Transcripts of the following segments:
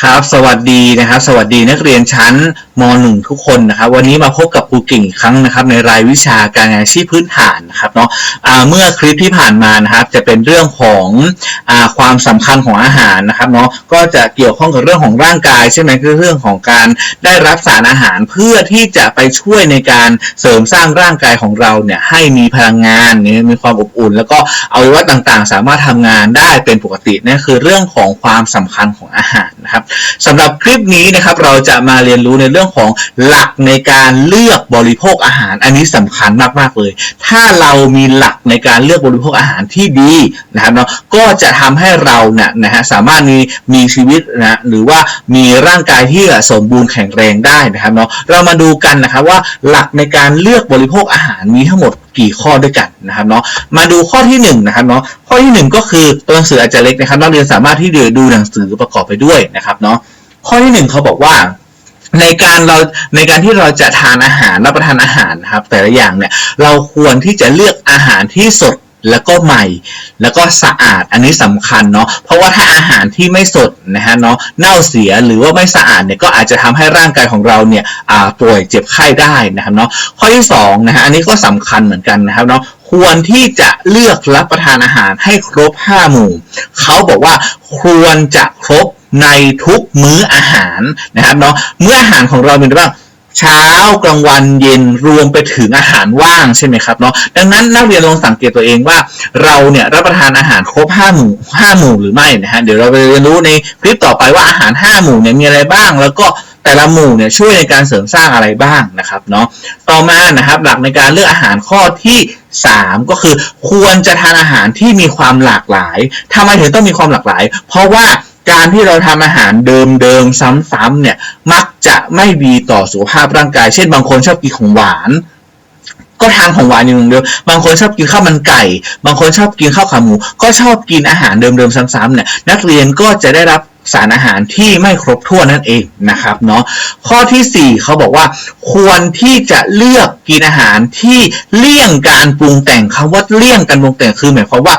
ครับ สวัสดีนะครับ สวัสดีนักเรียนชั้นม .1 ทุกคนนะครับ วันนี้มาพบกับครูกิ่งอีกครั้งนะครับ ในรายวิชาการงานอาชีพพื้นฐานนะครับเนาะอ่าเมื่อคลิปที่ผ่านมานะครับ จะเป็นเรื่องของอความสำคัญของอาหารนะครับเนาะก็จะเกี่ยวข้องกับเรื่องของร่างกายใช่ไหมคือเรื่องของการได้รับสารอาหารเพื่อที่จะไปช่วยในการเสริมสร้างร่างกายของเราเนี่ยให้มีพลังงานเนี่ยมีความอบอุ่น แล้วก็อวัยวะต่างๆ สามารถทำงานได้เป็นปกตินั่นคือเรื่องของความสำคัญของอาหารนะครับสำหรับคลิปนี้นะครับเราจะมาเรียนรู้ในเรื่องของหลักในการเลือกบริโภคอาหาร อันนี้สำคัญมากๆเลย ถ้าเรามีหลักในการเลือกบริโภคอาหารที่ดีนะครับเนาะก็จะทำให้เราเนี่ยนะฮะสามารถมีมีชีวิตนะหรือว่ามีร่างกายที่สมบูรณ์แข็งแรงได้นะครับเนาะเรามาดูกันนะครับว่าหลักในการเลือกบริโภคอาหารมีทั้งหมด กี่ข้อด้วยกันนะครับเนาะมาดูข้อที่หนึ่งนะครับเนาะข้อที่หนึ่งก็คือตัวหนังสืออาจจะเล็กนะครับนักเรียนสามารถที่จะดูหนังสือประกอบไปด้วยนะครับเนาะข้อที่หนึ่งเขาบอกว่าในการเราในการที่เราจะทานอาหารรับประทานอาหารนะครับ แต่ละอย่างเนี่ยเราควรที่จะเลือกอาหารที่สด แล้วก็ใหม่ แล้วก็สะอาดอันนี้สำคัญเนาะเพราะว่าถ้าอาหารที่ไม่สดนะฮะเนาะเน่าเสียหรือว่าไม่สะอาดเนี่ยก็อาจจะทำให้ร่างกายของเราเนี่ยอ่าป่วยเจ็บไข้ได้นะครับเนาะข้อที่สองนะฮะอันนี้ก็สำคัญเหมือนกันนะครับเนาะควรที่จะเลือกรับประทานอาหารให้ครบห้าหมู่ เขาบอกว่าควรจะครบในทุกมื้ออาหารนะครับเนาะมื้ออาหารของเราเป็นแบบ เช้ากลางวันเย็นรวมไปถึงอาหารว่างใช่ไหมครับเนาะดังนั้นนักเรียนลองสังเกตตัวเองว่าเราเนี่ยรับประทานอาหารครบห้าหมู่ห้าหมู่หรือไม่นะฮะเดี๋ยวเราไปเรียนรู้ในคลิปต่อไปว่าอาหารห้าหมู่เนี่ยมีอะไรบ้าง แล้วก็แต่ละหมู่เนี่ยช่วยในการเสริมสร้างอะไรบ้างนะครับเนาะต่อมานะครับหลักในการเลือกอาหารข้อที่ 3 ก็คือควรจะทานอาหารที่มีความหลากหลายทำไมถึงต้องมีความหลากหลาย เพราะว่า การที่เราทำอาหารเดิมๆซ้ำๆเนี่ยมักจะไม่ดีต่อสุขภาพร่างกาย เช่นบางคนชอบกินของหวาน ก็ทานของหวานอย่างเดียวบางคนชอบกินข้าวมันไก่ บางคนชอบกินข้าวขาหมู ก็ชอบกินอาหารเดิมๆซ้ำๆเนี่ยนักเรียนก็จะได้รับสารอาหารที่ไม่ครบถ้วนนั่นเองนะครับเนาะข้อทีสี่4เขาบอกว่า ควรที่จะเลือกกินอาหารที่เลี่ยงการปรุงแต่งคำว่าเลี่ยงการปรุงแต่งคือหมายความว่า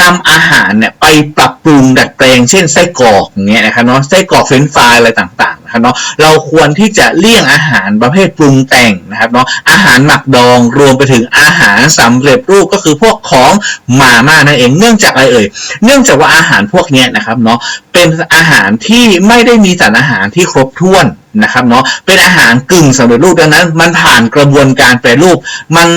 นำอาหารเนี่ยไปปรับปรุงดัดแปลงเช่นไส้กรอกอย่างเงี้ยนะครับเนาะไส้กรอกเฟรนฟรายอะไรต่างๆนะครับเนาะเราควรที่จะเลี่ยงอาหารประเภทปรุงแต่งนะครับเนาะอาหารหมักดองรวมไปถึงอาหารสำเร็จรูปก็คือพวกของมาม่านั่นเองเนื่องจากอะไรเอ่ยเนื่องจากว่าอาหารพวกเนี้ยนะครับเนาะเป็นอาหารที่ไม่ได้มีสารอาหารที่ครบถ้วนนะครับเนาะเป็นอาหารกึ่งสำเร็จรูปดังนั้น มันผ่านกระบวนการแปรรูปมัน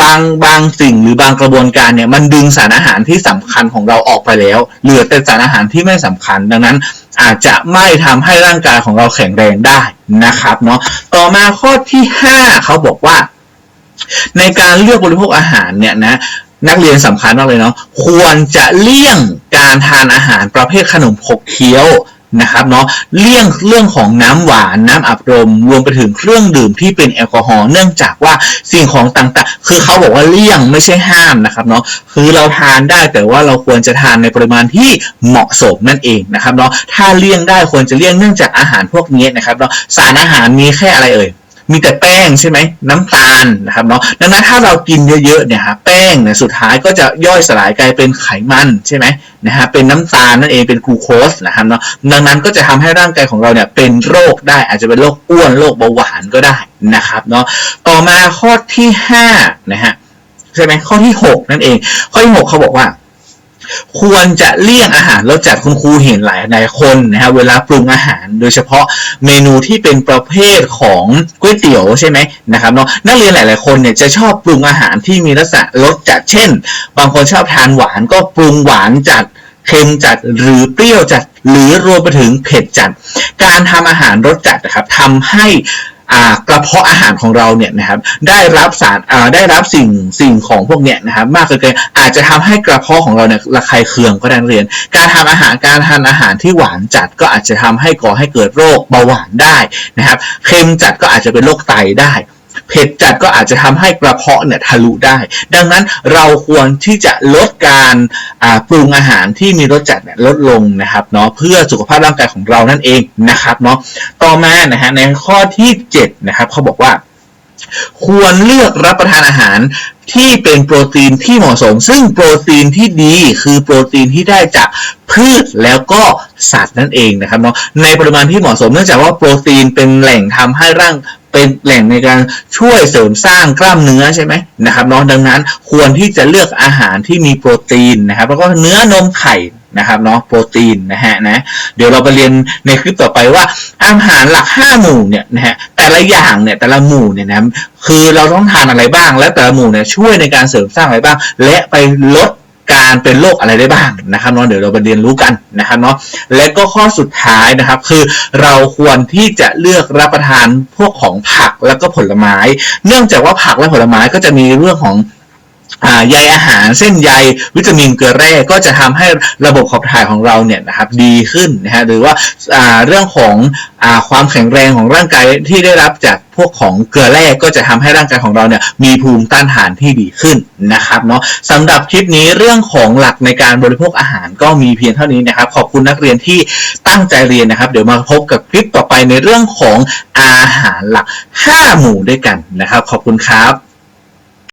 บางบางสิ่งหรือบางกระบวนการเนี่ยมันดึงสารอาหารที่สำคัญของเราออกไปแล้ว เหลือแต่สารอาหารที่ไม่สำคัญ ดังนั้นอาจจะไม่ทำให้ร่างกายของเราแข็งแรงได้นะครับเนาะต่อมาข้อที่ 5เขาบอกว่า ในการเลือกบริโภคอาหารเนี่ยนะนักเรียนสำคัญมากเลยเนาะควรจะเลี่ยงการทานอาหารประเภทขนมขบเคี้ยว นะครับเนาะเลี่ยงเรื่องของน้ำหวานน้ำอัดลมรวมไปถึงเครื่องดื่มที่เป็นแอลกอฮอล์เนื่องจากว่าสิ่งของต่างๆ คือเขาบอกว่าเลี่ยงไม่ใช่ห้ามนะครับเนาะคือเราทานได้แต่ว่าเราควรจะทานในปริมาณที่เหมาะสมนั่นเองนะครับเนาะถ้าเลี่ยงได้ควรจะเลี่ยงเนื่องจากอาหารพวกนี้นะครับเนาะสารอาหารมีแค่อะไรเอ่ย มีแต่แป้งใช่ไหมน้ำตาลนะครับเนาะดังนั้นถ้าเรากินเยอะๆเนี่ยฮะแป้งเนี่ยสุดท้ายก็จะย่อยสลายกลายเป็นไขมันใช่ไหมนะฮะเป็นน้ำตาลนั่นเองเป็นกลูโคสนะครับเนาะดังนั้นก็จะทำให้ร่างกายของเราเนี่ยเป็นโรคได้อาจจะเป็นโรคอ้วนโรคเบาหวานก็ได้นะครับเนาะต่อมาข้อที่5นะฮะใช่ไหมข้อที่ 6 นั่นเอง ข้อที่ 6 เขาบอกว่า ควรจะเลี่ยงอาหารรสจัดคุณครูเห็นหลายหลายคนนะครับเวลาปรุงอาหาร โดยเฉพาะเมนูที่เป็นประเภทของก๋วยเตี๋ยวใช่ไหมนะครับเนาะนักเรียนหลาย ๆ คนเนี่ยจะชอบปรุงอาหารที่มีลักษณะรสจัดเช่น บางคนชอบทานหวานก็ปรุงหวานจัดเค็มจัดหรือเปรี้ยวจัดหรือรวมไปถึงเผ็ดจัด การทำอาหารรสจัดนะครับทำให้ กระเพาะอาหารของเราเนี่ยนะครับได้รับสารได้รับสิ่งสิ่งของพวกเนี้ยนะครับมากเกินไปอาจจะทำให้กระเพาะของเราเนี่ยระคายเคืองก็ได้เรียน การทำอาหารการทานอาหารที่หวานจัดก็อาจจะทำให้ก่อให้เกิดโรคเบาหวานได้นะครับเค็มจัดก็อาจจะเป็นโรคไตได้ เผ็ดจัดก็อาจจะทำให้กระเพาะเนี่ยทะลุได้ ดังนั้นเราควรที่จะลดการปรุงอาหารที่มีรสจัดเนี่ยลดลงนะครับเนาะเพื่อสุขภาพร่างกายของเรานั่นเองนะครับเนาะต่อมานะฮะในข้อที่7นะครับเขาบอกว่า ควรเลือกรับประทานอาหารที่เป็นโปรตีนที่เหมาะสม ซึ่งโปรตีนที่ดีคือโปรตีนที่ได้จากพืชแล้วก็สัตว์นั่นเองนะครับเนาะในปริมาณที่เหมาะสมเนื่องจากว่าโปรตีนเป็นแหล่งทำให้ร่าง เป็นแหล่งในการช่วยเสริมสร้างกล้ามเนื้อใช่ไหมนะครับเนาะดังนั้นควรที่จะเลือกอาหารที่มีโปรตีนนะครับ แล้วก็เนื้อนมไข่นะครับเนาะโปรตีนนะฮะนะเดี๋ยวเราไปเรียนในคลิปต่อไปว่า อาหารหลัก 5 หมู่เนี่ยนะฮะแต่ละอย่างเนี่ยแต่ละหมู่เนี่ยนะคือเราต้องทานอะไรบ้างและแต่ละหมู่เนี่ยช่วยในการเสริมสร้างอะไรบ้าง และไปลด การเป็นโรคอะไรได้บ้างนะครับเนาะเดี๋ยวเราไปเรียนรู้กันนะครับเนาะและก็ข้อสุดท้ายนะครับ คือเราควรที่จะเลือกรับประทานพวกของผักแล้วก็ผลไม้ เนื่องจากว่าผักและผลไม้ก็จะมีเรื่องของใยอาหารเส้นใยวิตามินเกลือแร่ก็จะทำให้ระบบขับถ่ายของเราเนี่ยนะครับดีขึ้นนะฮะหรือว่าเรื่องของอความแข็งแรงของร่างกายที่ได้รับจาก พวกของเกลือแร่ก็จะทำให้ร่างกายของเราเนี่ยมีภูมิต้านทานที่ดีขึ้นนะครับเนาะสำหรับคลิปนี้เรื่องของหลักในการบริโภคอาหารก็มีเพียงเท่านี้นะครับ ขอบคุณนักเรียนที่ตั้งใจเรียนนะครับ เดี๋ยวมาพบกับคลิปต่อไปในเรื่องของอาหารหลัก 5 หมู่ด้วยกันนะครับ ขอบคุณครับ